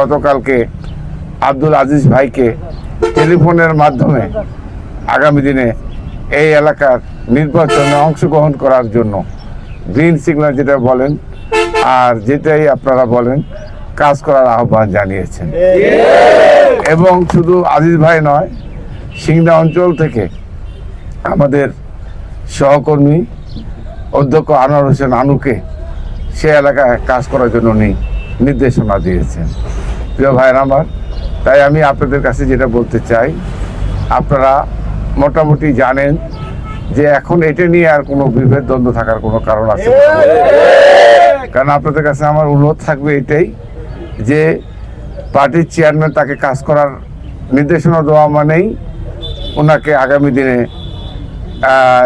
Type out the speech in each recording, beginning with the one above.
গতকালকে আব্দুল আজিজ ভাইকে টেলিফোনের মাধ্যমে আগামী দিনে এই এলাকার নির্বাচনে অংশগ্রহণ করার জন্য গ্রিন সিগন্যাল যেটা বলেন আর যেটাই আপনারা বলেন, কাজ করার আহ্বান জানিয়েছেন। এবং শুধু আজিজ ভাই নয় সিংড়া অঞ্চল থেকে আমাদের সহকর্মী অধ্যক্ষ আনোয়ার হোসেন আনুকে সে এলাকায় কাজ করার জন্য উনি নির্দেশনা দিয়েছেন। প্রিয় ভাইয়ের আমার, তাই আমি আপনাদের কাছে যেটা বলতে চাই, আপনারা মোটামুটি জানেন যে এখন এটা নিয়ে আর কোনো বিভেদ দ্বন্দ্ব থাকার কোনো কারণ আছে কারণ আপনাদের কাছে আমার অনুরোধ থাকবে এটাই যে পার্টির চেয়ারম্যান তাকে কাজ করার নির্দেশনা দেওয়া মানেই ওনাকে আগামী দিনে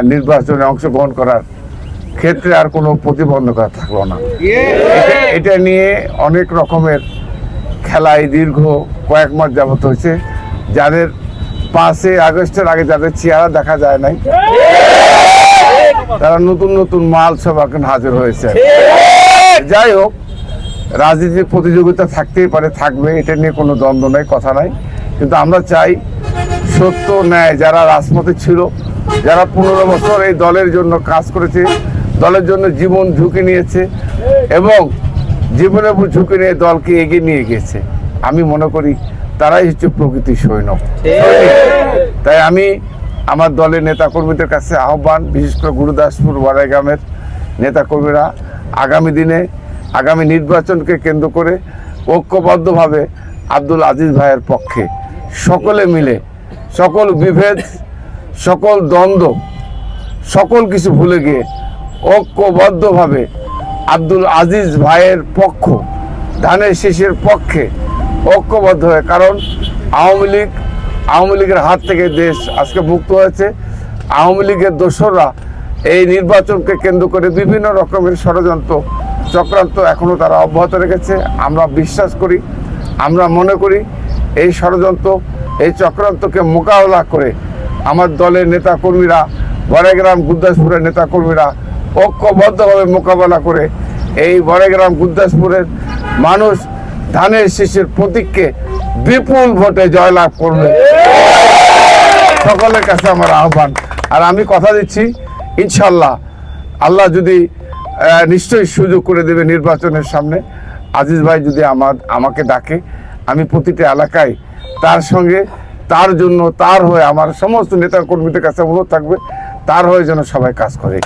নির্বাচনে অংশগ্রহণ করার ক্ষেত্রে আর কোনো প্রতিবন্ধকতা থাকল না। এটা- এটা নিয়ে অনেক রকমের খেলায় দীর্ঘ কয়েক মাস যাবত হয়েছে। যাদের পাঁচে আগস্টের আগে যাদের চেহারা দেখা যায় নাই, তারা নতুন নতুন মাল সব এখন হাজির হয়েছে। যাই হোক রাজনীতির প্রতিযোগিতা থাকতেই পারে, থাকবে, এটা নিয়ে কোনো দ্বন্দ্ব নেই, কথা নাই। কিন্তু আমরা চাই সত্য ন্যায়, যারা রাজপথে ছিল, যারা পনেরো বছর এই দলের জন্য কাজ করেছে, দলের জন্য জীবন ঝুঁকি নিয়েছে, এবং জীবনের ঝুঁকি নিয়ে দলকে এগিয়ে নিয়ে গেছে আমি মনে করি তারাই হচ্ছে প্রকৃতির সৈনিক। তাই আমি আমার দলের নেতাকর্মীদের কাছে আহ্বান, বিশেষ করে গুরুদাসপুর ওয়ারাইগ্রামের নেতাকর্মীরা, আগামী দিনে আগামী নির্বাচনকে কেন্দ্র করে ঐক্যবদ্ধভাবে আব্দুল আজিজ ভাইয়ের পক্ষে সকলে মিলে সকল বিভেদ, সকল দ্বন্দ্ব, সকল কিছু ভুলে গিয়ে ঐক্যবদ্ধভাবে আব্দুল আজিজ ভাইয়ের পক্ষ, ধানের শীষের পক্ষে ঐক্যবদ্ধ হয়ে, কারণ আওয়ামী লীগ, আওয়ামী লীগের হাত থেকে দেশ আজকে মুক্ত হয়েছে। আওয়ামী লীগের দোসররা এই নির্বাচনকে কেন্দ্র করে বিভিন্ন রকমের ষড়যন্ত্র, চক্রান্ত এখনও তারা অব্যাহত রেখেছে। আমরা বিশ্বাস করি, আমরা মনে করি এই ষড়যন্ত্র, এই চক্রান্তকে মোকাবেলা করে আমার দলের নেতাকর্মীরা, বড়াইগ্রাম গুদ্দাসপুরের নেতাকর্মীরা ঐক্যবদ্ধভাবে মোকাবেলা করে এই বড়গ্রাম গুদ্দাসপুরের মানুষ ধানের শীষের প্রতীককে বিপুল ভোটে জয়লাভ করবে। সকলের কাছে আমার আহ্বান। আর আমি কথা দিচ্ছি, ইনশাল্লাহ আল্লাহ যদি নিশ্চয়ই সুযোগ করে দেবে নির্বাচনের সামনে। আজিজ ভাই যদি আমার, আমাকে ডাকে, আমি প্রতিটা এলাকায় তার সঙ্গে, তার জন্য, তার হয়ে আমার সমস্ত নেতা কর্মীদের কাছে অনুরোধ থাকবে, তার হয়ে যেন সবাই কাজ করে।